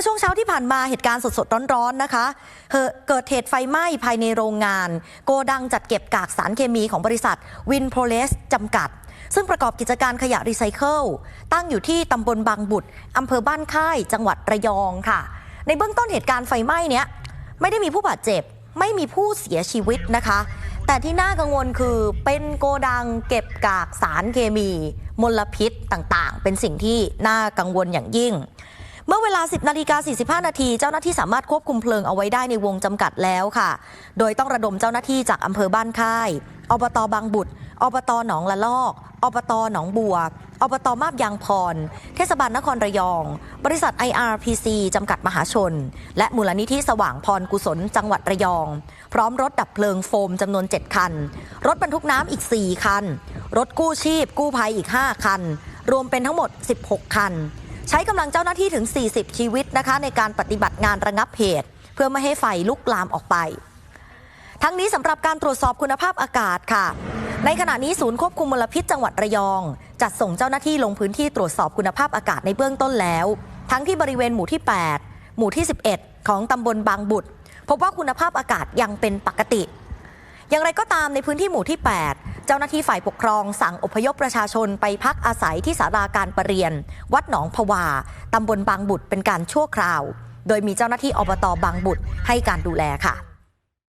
มื่อช่วงเช้าที่ผ่านมาเหตุการณ์สดๆ ร้อนๆ นะคะเเกิดเหตุไฟไหม้ภายในโรงงาน โกดังจัดเก็บกากสารเคมีของบริษัทวินโพเลสจำกัด ซึ่งประกอบกิจการขยะรีไซเคิลตั้งอยู่ที่ตำบลบางบุตรอำเภอบ้านค่าย จังหวัดระยองค่ะ ในเบื้องต้นเหตุการณ์ไฟไหม้เนี้ยไม่ได้มีผู้บาดเจ็บ ไม่มีผู้เสียชีวิตนะคะ แต่ที่น่ากังวลคือเป็นโกดังเก็บกากสารเคมี มลพิษต่างๆ เป็นสิ่งที่น่ากังวลอย่างยิ่ง เมื่อเวลา 10นาฬิกา45 นาที เจ้าหน้าที่สามารถควบคุมเพลิงเอาไว้ได้ในวงจำกัดแล้วค่ะ โดยต้องระดมเจ้าหน้าที่จากอำเภอบ้านค่าย อบตบางบุตร อบตหนองละลอก อบตหนองบัว อบตมาบยางพร เทศบาลนครระยอง บริษัท IRPC จำกัดมหาชน และมูลนิธิสว่างพรกุศลจังหวัดระยอง พร้อมรถดับเพลิงโฟมจำนวน 7 คัน รถบรรทุกน้ำอีก 4 คัน รถกู้ชีพกู้ภัยอีก 5 คัน รวมเป็นทั้งหมด 16 คัน ใช้กำลังเจ้าหน้าที่ถึง 40 ชีวิตนะคะ ในการปฏิบัติงานระงับเหตุ เพื่อไม่ให้ไฟลุกลามออกไป ทั้งนี้สำหรับการตรวจสอบคุณภาพอากาศค่ะ ในขณะนี้ศูนย์ควบคุมมลพิษจังหวัดระยอง จัดส่งเจ้าหน้าที่ลงพื้นที่ตรวจสอบคุณภาพอากาศในเบื้องต้นแล้ว ทั้งที่บริเวณหมู่ที่ 8 หมู่ที่ 11 ของตำบลบางบุตร พบว่าคุณภาพอากาศยังเป็นปกติ อย่างไรก็ตามในพื้นที่หมู่ที่ 8 เจ้าหน้าที่ฝ่ายปกครองสั่งอพยพประชาชนไปพักอาศัยที่สาราการประเรียน วัดหนองผวาตำบลบางบุตรเป็นการชั่วคราว โดยมีเจ้าหน้าที่อบตบางบุตรให้การดูแลค่ะ